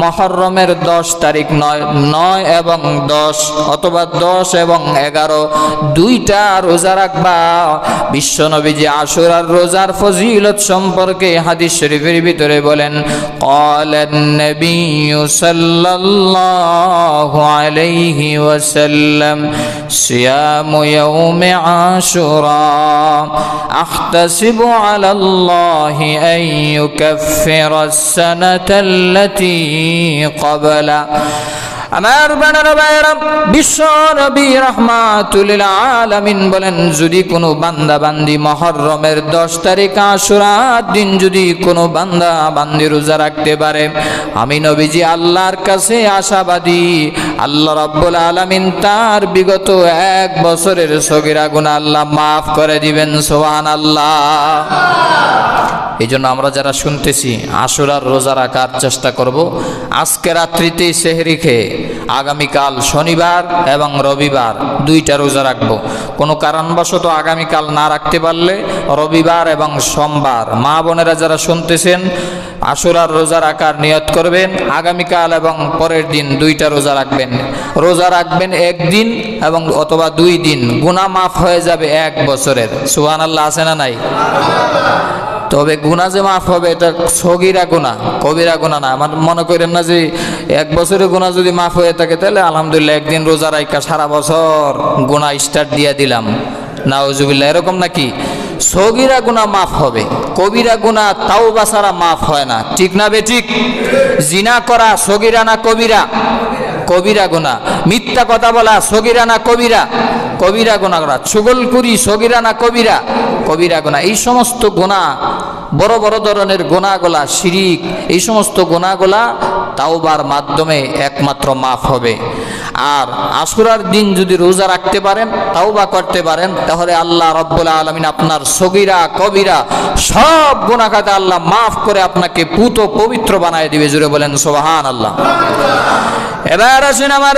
মহরমের দশ তারিখ নয় নয় এবং দশ অথবা দশ এবং এগারো, দুইটা রোজা রাখবা। বিশ্বনবীজি আর রোজার ফজিলত সম্পর্কে হাদিস শরীফের ভিতরে বলেন কলেন নবী সাল্লাল্লাহ الله عليه وسلم صيام يوم عاشوراء. أحتسب على الله أن يكفر السنة التي قبله আমার বানার ভাইয়েরা বিশ্ব নবী রহমাতুল আলামিন বলেন, যদি কোনো বান্দা বান্দি মহরমের দশ তারিখ আশুরার দিন যদি কোনো বান্দা বান্দি রোজা রাখতে পারে, আমি নবীজি আল্লাহর কাছে আশাবাদী। আল্লাহ রব্বুল আলামিন তার বিগত এক বছরের সগিরা গুণা আল্লাহ মাফ করে দিবেন সোহান আল্লাহ এই জন্য আমরা যারা শুনতেছি, আশুরার রোজা রাখার চেষ্টা করব। আজকে রাত্রিতেই সেহরি খেয়ে আগামীকাল শনিবার এবং রবিবার দুইটা রোজা রাখব। কোনো কারণবশত আগামীকাল না রাখতে পারলে রবিবার এবং সোমবার মা বোনেরা যারা শুনতেছেন, আশুরার রোজা রাখার নিয়ত করবেন, আগামীকাল এবং পরের দিন দুইটা রোজা রাখবেন। রোজা রাখবেন একদিন এবং অথবা দুই দিন। গুণা মাফ হয়ে যাবে এক বছরের। সুহান আল্লাহ আছে না নাই? তবে গুণা যে মাফ হবে, এটা সগিরা গুণা কবিরা গুণা না। আমার মনে করেন না যে এক বছরের গুণা যদি মাফ হয়ে থাকে, তাহলে আলহামদুলিল্লাহ একদিন রোজা রাইকা সারা বছর গুণা স্টার্ট দিয়ে দিলাম। নাউজুবিল্লাহ, এরকম নাকি? সগিরা গুণা মাফ হবে, কবিরা গুণা তাও বা বাসারা মাফ হয় না। ঠিক না বে ঠিক? জিনা করা সগিরা না কবিরা? কবিরা গুণা মিথ্যা কথা বলা সগিরা না কবিরা? কবিরা গুণা করা ছুগলকুরি সগিরা না কবিরা কবিরা গোনা এই সমস্ত গোনা বড় বড় ধরনের গোনাগুলা শিরিক, এই সমস্ত গোনাগুলা তাওবার মাধ্যমে একমাত্র মাফ হবে। আর আশুরার দিন যদি রোজা রাখতে পারেন, তাওবা করতে পারেন, তাহলে আল্লাহ রব্বুল আলমিন আপনার সগিরা, কবিরা সব গুণাখাতে আল্লাহ মাফ করে আপনাকে পুত পবিত্র বানায় দিবে। জুড়ে বলেন সোহান আল্লাহ এবার আসেন আমার